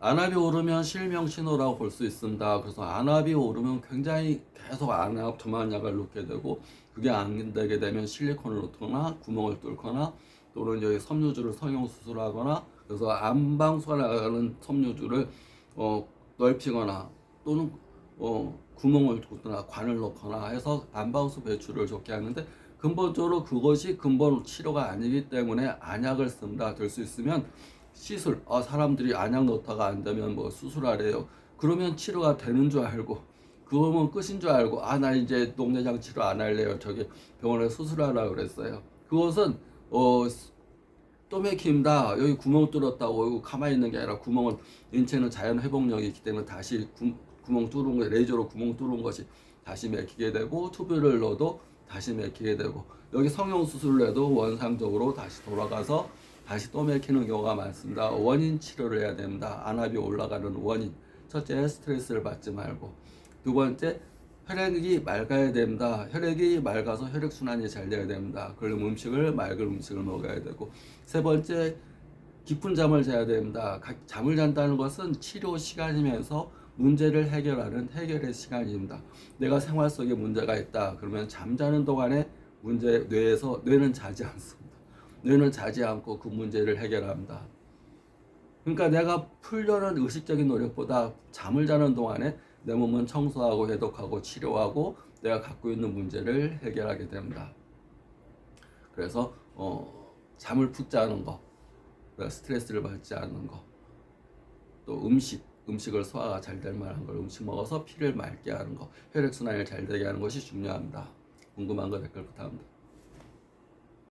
안압이 오르면 실명 신호라고 볼 수 있습니다. 그래서 안압이 오르면 굉장히 계속 안압 점안약을 놓게 되고 그게 안 되게 되면 실리콘을 놓거나 구멍을 뚫거나 또는 여기 섬유줄을 성형 수술하거나 그래서 안방수가 나가는 섬유줄을 어, 넓히거나 또는 어, 구멍을 뚫거나 관을 넣거나 해서 안방수 배출을 좋게 하는데 근본적으로 그것이 근본 치료가 아니기 때문에 안약을 씁니다. 될 수 있으면 시술, 아, 사람들이 안약 넣다가 안 되면 뭐 수술하래요. 그러면 치료가 되는 줄 알고, 그거면 끝인 줄 알고, 아, 나 이제 녹내장 치료 안 할래요. 저기 병원에 수술하라 그랬어요. 그것은, 어, 또 맥힙니다. 여기 구멍 뚫었다고 여기 가만히 있는 게 아니라 구멍은 인체는 자연 회복력이 있기 때문에 다시 구, 구멍 뚫은 거 레이저로 구멍 뚫은 것이 다시 맥히게 되고 투비를 넣어도 다시 맥히게 되고 여기 성형 수술을 해도 원상적으로 다시 돌아가서 다시 또 맥히는 경우가 많습니다. 원인 치료를 해야 됩니다. 안압이 올라가는 원인. 첫째 스트레스를 받지 말고 두 번째 혈액이 맑아야 됩니다. 혈액이 맑아서 혈액 순환이 잘 돼야 됩니다. 그럼 음식을 맑은 음식을 먹어야 되고 세 번째 깊은 잠을 자야 됩니다. 가- 잠을 잔다는 것은 치료 시간이면서 문제를 해결하는 해결의 시간입니다. 내가 생활 속에 문제가 있다. 그러면 잠자는 동안에 문제 뇌에서 뇌는 자지 않습니다. 뇌는 자지 않고 그 문제를 해결합니다. 그러니까 내가 풀려는 의식적인 노력보다 잠을 자는 동안에 내 몸은 청소하고 해독하고 치료하고 내가 갖고 있는 문제를 해결하게 됩니다. 그래서 어, 잠을 푹 자는 거, 그러니까 스트레스를 받지 않는 거, 또 음식, 음식을 소화가 잘 될 만한 걸 음식 먹어서 피를 맑게 하는 거, 혈액 순환을 잘 되게 하는 것이 중요합니다. 궁금한 거 댓글 부탁합니다.